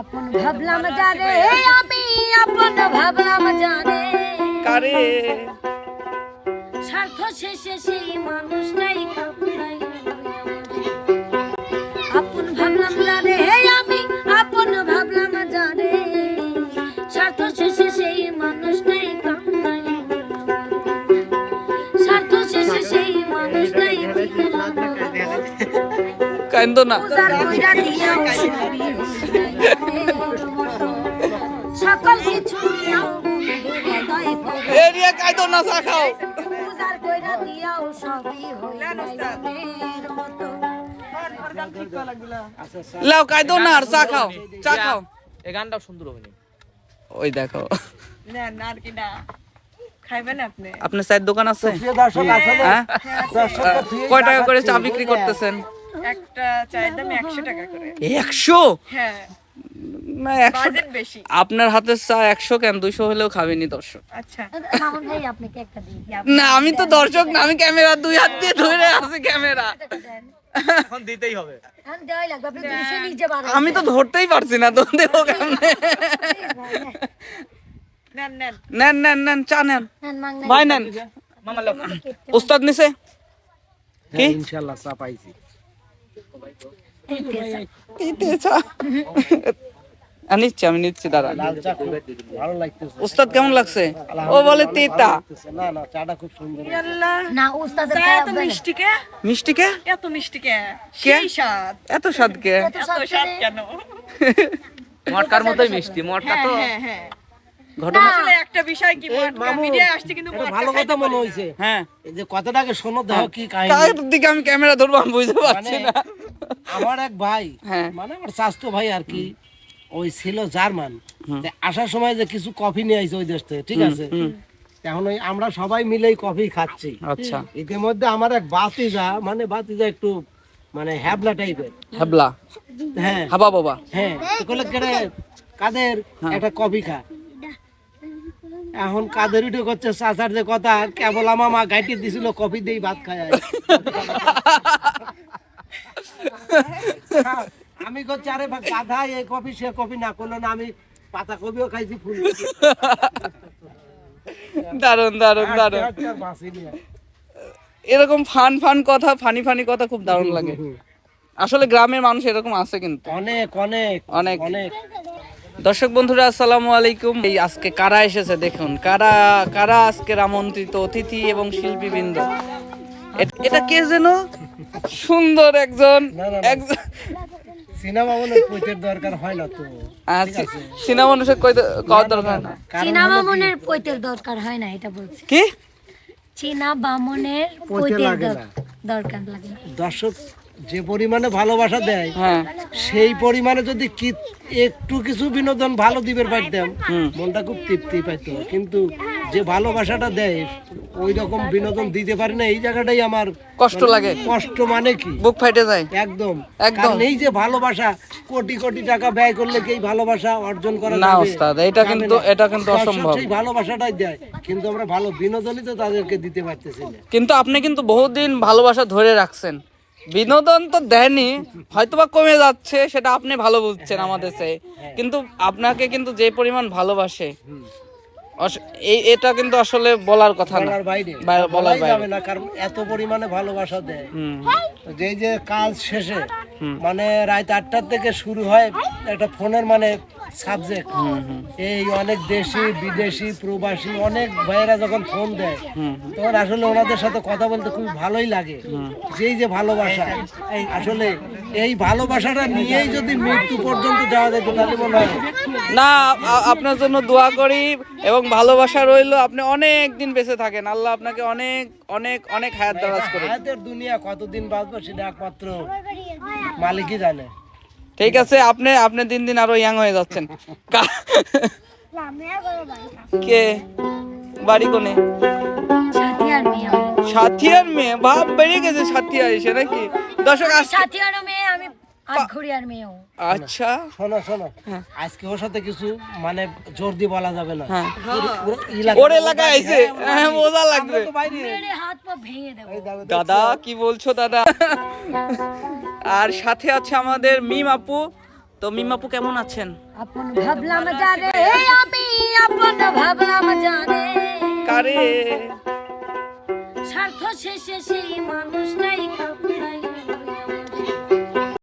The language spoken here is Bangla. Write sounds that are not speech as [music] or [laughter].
আপন ভাবলাম জানে। আমি আপন ভাবলাম জানে। কারে? স্বার্থ শেষে সেই মানুষটাই কামড়াই আপন ভাবলাম জানে। আমি আপন ভাবলাম জানে। স্বার্থ শেষে সেই মানুষটাই কামড়াই স্বার্থ শেষে সেই মানুষটাই কান্দো না। না চা খাও। উজাড় কইরা দিয়াও সবই হইয়া মনের মতো। লাও কান্দো না আর চা খাও চা খাও। এই গানটাও সুন্দর হয়নি ওই দেখো। না না আর কি না। খাইবেন আপনার চায়ের দোকান আছে? হ্যাঁ। ঠিক কয় টাকা করে চা বিক্রি করতেছেন? একটা চায়ের দাম একশো টাকা করে। একশো? হ্যাঁ না একশো বাজেট বেশি আপনার হাতের চা একশো কেন? দুইশো হলেও খাবেনি দর্শক। আচ্ছা। মামুন ভাই আপনাকে একটা দিই। না আমি তো দর্শক না আমি ক্যামেরা দুই হাত দিয়ে ধরে আছি ক্যামেরা। এখন দিতেই হবে। এখন দেওয়াই লাগবে আপনি দুশো নিজে বার আমি তো ধরতেই পারছি না তো দেবো কেমনে নেন নেন। নেন নেন নেন চা নেন। ভাই নেন। উস্তাদ নিছে? কি? ইনশাআল্লাহ চা পাইছি। তিতে চা নিচ্ছি আমি নিচ্ছি লাগতেছে। উস্তাদ কেমন লাগছে? ও বলে তেতা না না চাটা খুব সুন্দর না উস্তাদের এত। মিষ্টি কে? মিষ্টি কে? এত মিষ্টি কে? সেই স্বাদ। এত স্বাদ কে? এত স্বাদ কেন? মটকার মতোই মিষ্টি মটকা হ্যাঁ তো হ্যাঁ হ্যাঁ। ঘটনা একটা বিষয় কি আসছে কিন্তু ভালো কথা মনে হ্যাঁ। এই যে কথাটাকে শোনো দেখো কি কাহিনী। কার দিকে আমি ক্যামেরা ধরবো আমি বুঝতে পারছি মানে না। আমার এক ভাই হ্যাঁ। মানে আমার স্বাস্থ্য ভাই আর কি ওই ছিল জার্মান। আসার সময় যে কিছু কফি নিয়ে আইছে ওই দেশ থেকে ঠিক আছে? এখন ওই আমরা সবাই মিলেই কফি খাচ্ছি। আচ্ছা। ইতিমধ্যে আমার এক বাতিজা মানে বাতিজা একটু মানে হ্যাবলা টাইপের। হাবলা হ্যাঁ। হাবা বাবা? হ্যাঁ কেরে কাদের একটা কফি খা? এখন কাদের উঠে করছে চাচার যে কথা কেবল মামা গাইটি দিছিল কফি দেই ভাত খায়। [laughs] আমি করছি আরে গাধা এই কফি সে কফি না করল না আমি পাতা কপিও খাইছি ফুল দারুণ দারুণ দারুণ এরকম ফান ফান কথা ফানি ফানি কথা খুব দারুণ লাগে। আসলে গ্রামের মানুষ এরকম আছে কিন্তু। অনেক অনেক অনেক। অনেক। দর্শক বন্ধুরা আসসালামু আলাইকুম। এই আজকে কারা এসেছে দেখুন। কারা কারা আজকের আমন্ত্রিত অতিথি এবং শিল্পীবৃন্দ? এটা কে যেন? সুন্দর একজন। একজন সিনেমা মনে পৈতের দরকার হয় না তো। আচ্ছা সিনেমা মানুষের কই কওয়ার দরকার না। চীনা বামনের পৈতের দরকার হয় না এটা বলছি। কি? চীনা বামনের পৈতের লাগে দর- না। দরকার লাগে দর্শক যে পরিমাণে ভালোবাসা দেয় হ্যাঁ। সেই পরিমাণে যদি একটু কিছু বিনোদন ভালো দিবের পাইতাম মনটা খুব তৃপ্তি পাইতো। কিন্তু যে ভালোবাসাটা দেয় ওই রকম বিনোদন দিতে পারি না এই জায়গাটাই আমার কষ্ট লাগে। কষ্ট মানে কি? বুক ফাইটে যায়। একদম। একদম। এই যে ভালোবাসা কোটি কোটি টাকা ব্যয় করলে কি ভালোবাসা অর্জন করা না ওস্তাদ, এটা কিন্তু- এটা কিন্তু অসম্ভব। সেই ভালোবাসাটাই দেয় কিন্তু আমরা ভালো বিনোদনই তো তাদেরকে দিতে পারতেছি না। কিন্তু আপনি কিন্তু বহুদিন ভালোবাসা ধরে রাখছেন। বিনোদন তো দেনই হয়তোবা কমে যাচ্ছে সেটা আপনি ভালো বুঝছেন আমাদের চেয়ে। কিন্তু আপনাকে কিন্তু যে পরিমাণ ভালোবাসে এই এটা কিন্তু আসলে বলার কথা না। বলার বাইরে। বলার যাবে না কারণ এত পরিমাণে ভালোবাসা দেয়। যে যে কাজ শেষে মানে রাত আটটার থেকে শুরু হয় একটা ফোনের মানে সাবজেক্ট এই অনেক দেশি বিদেশি প্রবাসী অনেক ভাইয়েরা যখন ফোন দেয় তখন আসলে ওনাদের সাথে কথা বলতে খুব ভালোই লাগে। যেই যে ভালোবাসা আসলে এই ভালোবাসাটা নিয়েই যদি মৃত্যু পর্যন্ত যাওয়া তাহলে মনে হয়? না আপনার জন্য দোয়া করি এবং ভালোবাসা রইল আপনি অনেক দিন বেঁচে থাকেন। আল্লাহ আপনাকে অনেক অনেক অনেক হায়াত দারাজ করে হায়াতের দুনিয়া কতদিন বাঁচবো সেটা একমাত্র মালিকই জানে। ঠিক আছে আপনি আপনি দিন দিন আরও ইয়াং হয়ে যাচ্ছেন। কা- বাড়ি কোনে? সাথিয়ার মেয়ে বাপ বেড়ে গেছে সাথিয়ার এসে নাকি? দর্শক সাথিয়ার মেয়ে মেয়েও। আচ্ছা। শোনো শোনো। আজকে ওর সাথে কিছু মানে জোর দিয়ে বলা যাবে না। হ্যাঁ। এলাকা- আইছে। হ্যাঁ মজা লাগবে। হাত পা ভেঙে দেবো। দাদা কি বলছো দাদা? আর সাথে আছে আমাদের মিম আপু। তো মিমাপু কেমন আছেন? আপন ভাবলাম জানে। আমি আপন ভাবলাম জানে। কারে? স্বার্থ শেষে সেই মানুষ